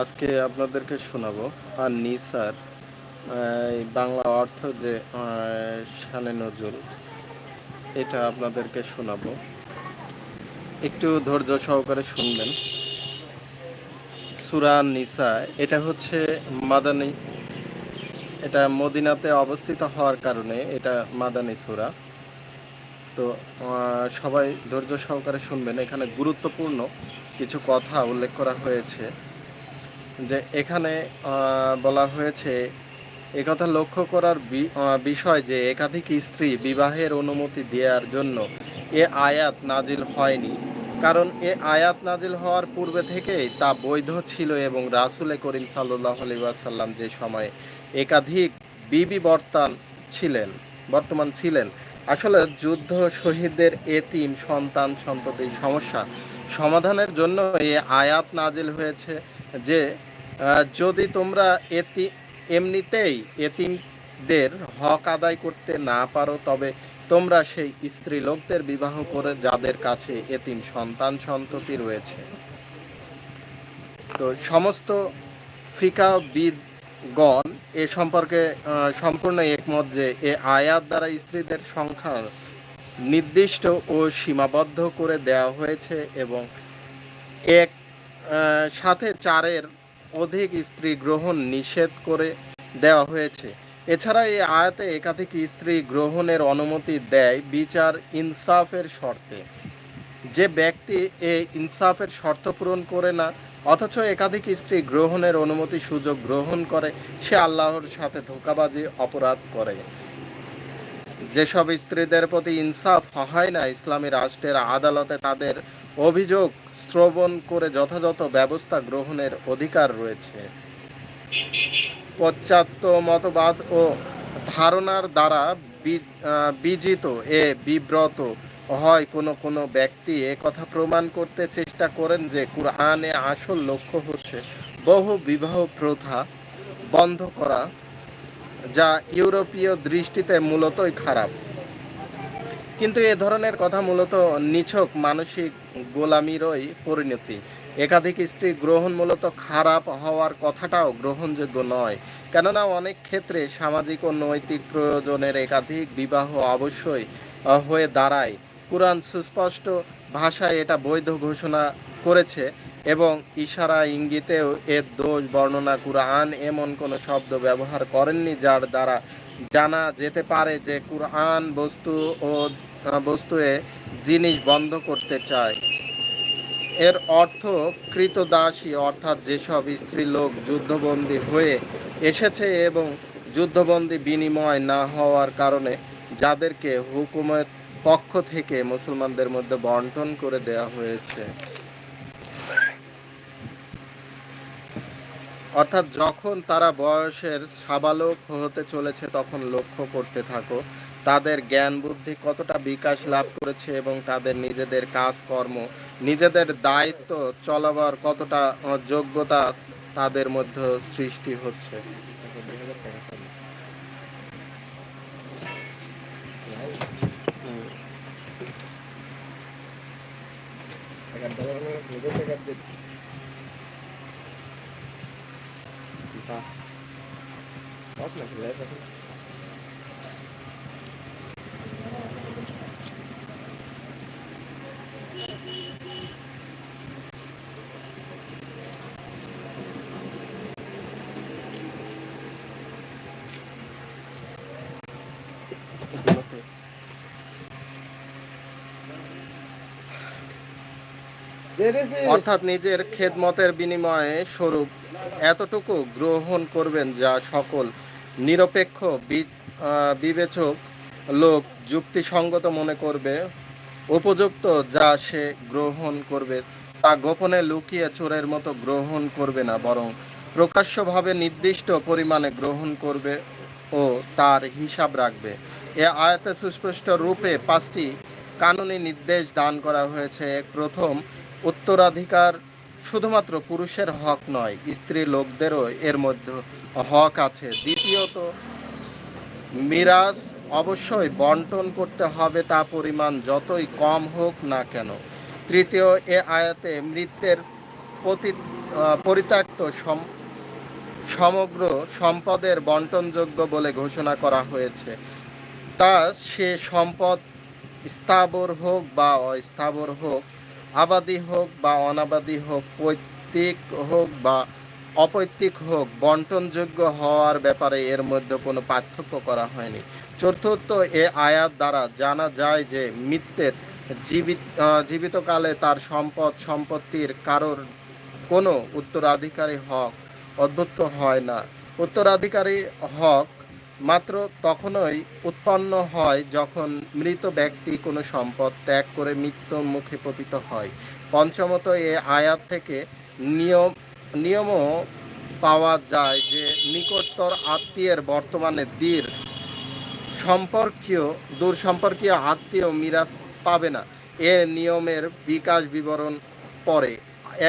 আজকে আপনাদেরকে শোনাবো। আর নিসার বাংলা অর্থ যে শানে নজরুল, এটা আপনাদেরকে শোনাবো। একটু ধৈর্য সহকারে শুনবেন। সুরা নিসা, এটা হচ্ছে মাদানী, এটা মদিনাতে অবস্থিত হওয়ার কারণে এটা মাদানী সুরা। তো সবাই ধৈর্য সহকারে শুনবেন। এখানে গুরুত্বপূর্ণ কিছু কথা উল্লেখ করা হয়েছে। যে এখানে বলা হয়েছে একথা লক্ষ্য করার বিষয় যে একাধিক স্ত্রী বিবাহের অনুমতি দেওয়ার জন্য এ আয়াত নাজিল হয়নি। কারণ এ আয়াত নাজিল হওয়ার পূর্বে থেকেই তা বৈধ ছিল এবং রাসুলে করিম সাল্লাহ আসাল্লাম যে সময়ে একাধিক বিবি বর্তান ছিলেন, বর্তমান ছিলেন, আসলে যুদ্ধ শহীদদের এতিম সন্তান সন্ততির সমস্যা। সমাধানের জন্য এ আয়াত নাজিল হয়েছে যে যদি তোমরা এতি এমনিতেই এতিমদের হক আদায় করতে না পারো, তবে তোমরা সেই স্ত্রী লোকদের বিবাহ করে যাদের কাছে এতিম সন্তান সন্ততি রয়েছে। তো সমস্ত ফিকাবিদগণ এ সম্পর্কে সম্পূর্ণ একমত যে এ আয়াত দ্বারা স্ত্রীদের সংখ্যা নির্দিষ্ট ও সীমাবদ্ধ করে দেওয়া হয়েছে এবং এক সাথে চারের অধিক স্ত্রী গ্রহণ নিষেধ করে দেওয়া হয়েছে। এছাড়া এই আয়াতে একাধিক স্ত্রী গ্রহণের অনুমতি দেয় বিচার ইনসাফের শর্তে। যে ব্যক্তি এই ইনসাফের শর্ত পূরণ করে না, অথচ একাধিক স্ত্রী গ্রহণের অনুমতি সুযোগ গ্রহণ করে, সে আল্লাহর সাথে ধোকাবাজি, অপরাধ করে। যেসব স্ত্রীদের প্রতি ইনসাফ হয় না, ইসলামী রাষ্ট্রের আদালতে তাদের অভিযোগ শ্রবণ করে যথাযথ ব্যবস্থা গ্রহণের অধিকার রয়েছে। পশ্চাত্য মতবাদ ও ধারণার দ্বারা বিজিত এ বিব্রত হয় কোনো কোনো ব্যক্তি এ কথা প্রমাণ করতে চেষ্টা করেন যে কুরআনে আসল লক্ষ্য হচ্ছে বহু বিবাহ প্রথা বন্ধ করা, যা ইউরোপীয় দৃষ্টিতে মূলতই খারাপ। কিন্তু এ ধরনের কথা মূলত নিছক মানসিক গোলামিরই পরিণতি। একাধিক স্ত্রী গ্রহণ মূলত খারাপ হওয়ার কথাটাও গ্রহণযোগ্য নয়। কেননা অনেক ক্ষেত্রে সামাজিক ও নৈতিক প্রয়োজনের একাধিক বিবাহ অবশ্যই হয়ে দাঁড়ায়। কুরআন সুস্পষ্ট ভাষায় এটা বৈধ ঘোষণা করেছে এবং ইশারা ইঙ্গিতেও এর দোষ বর্ণনা কুরআন এমন কোনো শব্দ ব্যবহার করেননি যার দ্বারা জানা যেতে পারে যে কুরআন বস্তু ও বস্তুয়ে জিনিস বন্ধ করতে চায়। এর অর্থ কৃতদাসী, অর্থাৎ যেসব স্ত্রী লোক যুদ্ধবন্দী হয়ে এসেছে এবং যুদ্ধবন্দী বিনিময় না হওয়ার কারণে যাদেরকে হুকুমের পক্ষ থেকে মুসলমানদের মধ্যে বন্টন করে দেওয়া হয়েছে। অর্থাৎ যখন তারা বয়সের সাবালক হতে চলেছে, তখন লক্ষ্য করতে থাকো তাদের জ্ঞান বুদ্ধি কতটা বিকাশ লাভ করেছে এবং তাদের নিজেদের কাজকর্ম, নিজেদের দায়িত্ব চলাবার কতটা যোগ্যতা তাদের মধ্যে সৃষ্টি হচ্ছে? অর্থাৎ নিজের খেদমতের বিনিময়ে স্বরূপ এতটুকু গ্রহণ করবেন যা সকল নিরপেক্ষ বিবেচক লোক যুক্তিসঙ্গত মনে করবে, উপযুক্ত যা সে গ্রহণ করবে তা গোপনে লুকিয়ে চোরের মতো গ্রহণ করবে না, বরং প্রকাশ্যভাবে নির্দিষ্ট পরিমাণে গ্রহণ করবে ও তার হিসাব রাখবে। এ আয়াতে সুস্পষ্ট রূপে পাঁচটি কানুনি নির্দেশ দান করা হয়েছে। প্রথম উত্তরাধিকার শুধুমাত্র পুরুষের হক নয় স্ত্রী লোকদেরও এর মধ্যে হক আছে। দ্বিতীয়ত মিরাজ অবশ্যই বন্টন করতে হবে তা পরিমাণ যতই কম হোক না কেন। তৃতীয় এ আয়াতে মৃত্যের আহ, পরিত্যক্ত সম- সমগ্র সম্পদের বন্টনযোগ্য বলে ঘোষণা করা হয়েছে। তা সে সম্পদ স্থাবর হোক বা অস্থাবর হোক আবাদি হোক বা অনাবাদি হোক, পৈতৃক হোক বা অপৈতৃক হোক, বন্টনযোগ্য হওয়ার ব্যাপারে এর মধ্যে কোনো পার্থক্য করা হয়নি। চতুর্থ, এ আয়াত দ্বারা জানা যায় যে মৃত্যের জীবিত জীবিতকালে তার সম্পদ, সম্পত্তির কারোর কোনো উত্তরাধিকারী হক অদ্ভুত হয় না। উত্তরাধিকারী হক মাত্র তখনই উৎপন্ন হয় যখন মৃত ব্যক্তি কোনো সম্পদ ত্যাগ করে মৃত্যুর মুখে পতিত হয়। পঞ্চমত এ আয়াত থেকে নিয়ম নিয়মও পাওয়া যায় যে নিকটতর আত্মীয়ের বর্তমানে দীর সম্পর্কীয় দূর সম্পর্কীয় আত্মীয় মিরাজ পাবে না। এ নিয়মের বিকাশ বিবরণ পরে।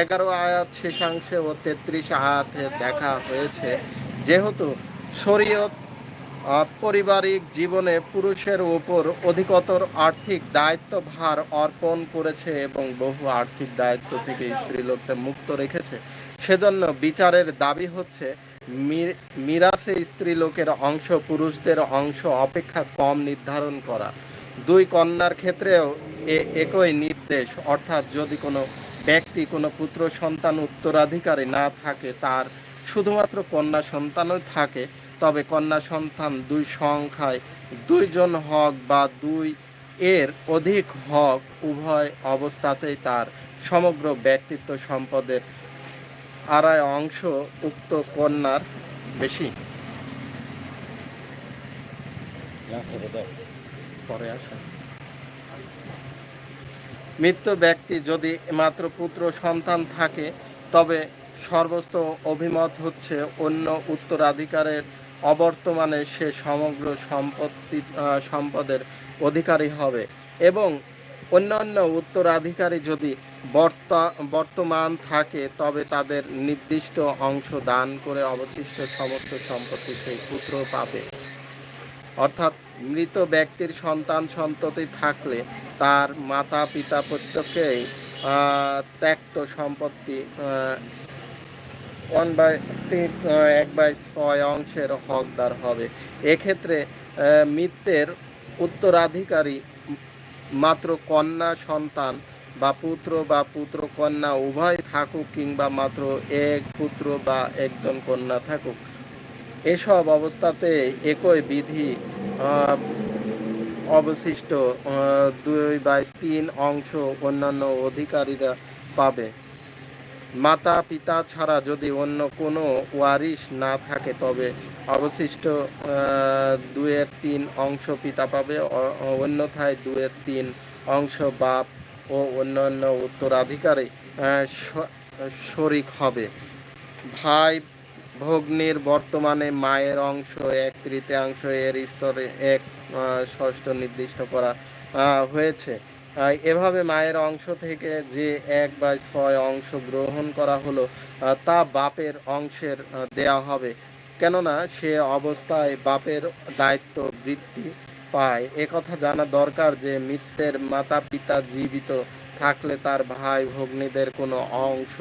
এগারো আয়াত শেষাংশে ও তেত্রিশ আয়াতে দেখা হয়েছে, যেহেতু শরীয়ত পারিবারিক জীবনে পুরুষের উপর অধিকতর আর্থিক দায়িত্বভার অর্পণ করেছে এবং বহু আর্থিক দায়িত্ব থেকে স্ত্রীলোকদের মুক্ত রেখেছে। সেজন্য বিচারের দাবি হচ্ছে মিরাসে স্ত্রীলোকের অংশ পুরুষদের অংশ অপেক্ষা কম নির্ধারণ করা। দুই কন্যার ক্ষেত্রেও একই নির্দেশ, অর্থাৎ যদি কোনো ব্যক্তি কোনো পুত্র সন্তান উত্তরাধিকারী না থাকে, তার শুধুমাত্র কন্যা সন্তানই থাকে তবে কন্যা সন্তান দুই সংখ্যায়, দুইজন হক বা দুই এর অধিক হক উভয় অবস্থাতেই তার সমগ্র ব্যক্তিত্ব সম্পদের আড়াই অংশ উক্ত কন্যার বেশি। পরে ব্যক্তি যদি মাত্র পুত্র সন্তান থাকে, তবে সর্বস্ত অভিমত হচ্ছে অন্য উত্তরাধিকারের অবর্তমানে সে সমগ্র সম্পত্তি সম্পদের অধিকারী হবে এবং অন্যান্য উত্তরাধিকারী যদি বর্তা- বর্তমান থাকে, তবে তাদের নির্দিষ্ট অংশ দান করে অবশিষ্ট সমস্ত সম্পত্তি সেই পুত্র পাবে। অর্থাৎ মৃত ব্যক্তির সন্তান সন্ততি থাকলে তার মাতা পিতা প্রত্যেকেই ত্যক্ত সম্পত্তি ওয়ান বাই সিক্স এক বাই ছয় অংশের হকদার হবে। এক্ষেত্রে মৃত্যের উত্তরাধিকারী মাত্র কন্যা সন্তান বা পুত্র বা পুত্র কন্যা উভয় থাকুক কিংবা মাত্র এক পুত্র বা একজন কন্যা থাকুক। এসব অবস্থাতে একই বিধি অবশিষ্ট দুই বাই তিন অংশ অন্যান্য অধিকারীরা পাবে। মাতা, পিতা ছাড়া যদি অন্য কোনো ওয়ারিশ না থাকে, তবে অবশিষ্ট দুয়ের তিন অংশ পিতা পাবে। অন্যথায় দুয়ের তিন অংশ বাপ ও অন্যান্য উত্তরাধিকারী শরিক হবে। ভাই ভগ্নির বর্তমানে মায়ের অংশ এক, তৃতীয়াংশ এর স্তরে এক ষষ্ঠ নির্দিষ্ট করা হয়েছে। এভাবে মায়ের অংশ থেকে যে এক বা ছয় অংশ গ্রহণ করা হলো তা বাপের অংশের দেয়া হবে। কেননা সে অবস্থায় বাপের দায়িত্ব বৃদ্ধি পায়। একথা জানা দরকার যে মৃত্যের মাতা পিতা জীবিত থাকলে তার ভাই ভগ্নীদের কোনো অংশ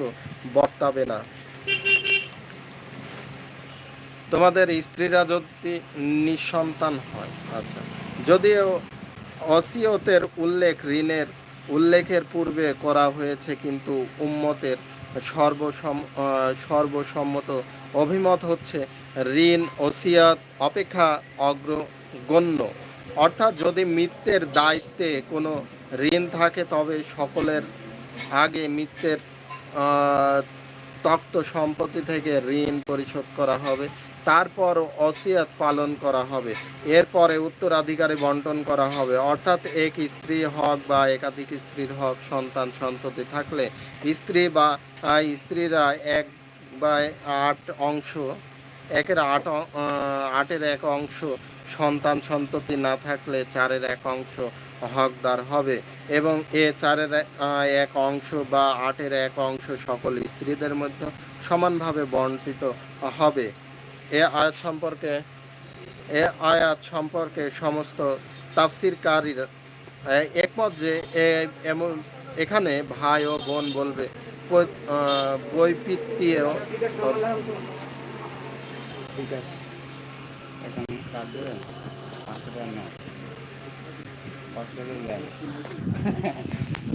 বর্তাবে না। তোমাদের স্ত্রীরা যদি নিঃসন্তান হয় আচ্ছা যদিও অসিয়তের উল্লেখ ঋণের উল্লেখের পূর্বে করা হয়েছে কিন্তু উম্মতের সর্বসম সর্বসম্মত অভিমত হচ্ছে ঋণ ওসিয়ত অপেক্ষা অগ্রগণ্য। অর্থাৎ যদি মৃত্যের দায়িত্বে কোনো ঋণ থাকে, তবে সকলের আগে মৃত্যের তক্ত সম্পত্তি থেকে ঋণ পরিশোধ করা হবে। তারপর অসিয়াত পালন করা হবে। এরপরে উত্তরাধিকারে বন্টন করা হবে। অর্থাৎ এক স্ত্রী হক বা একাধিক স্ত্রীর হক সন্তান সন্ততি থাকলে স্ত্রী বা স্ত্রীরা এক বা আট অংশ, একের আট আটের এক অংশ সন্তান সন্ততি না থাকলে চারের এক অংশ হকদার হবে এবং এ চারের এক অংশ বা আটের এক অংশ সকল স্ত্রীদের মধ্যে সমানভাবে বন্টিত হবে। এ আয়াত সম্পর্কে এ আয়াত সম্পর্কে সমস্ত তাফসিরকারীর একমত যে এমন এখানে ভাই ও বোন বলবে বৈপিত্তীয়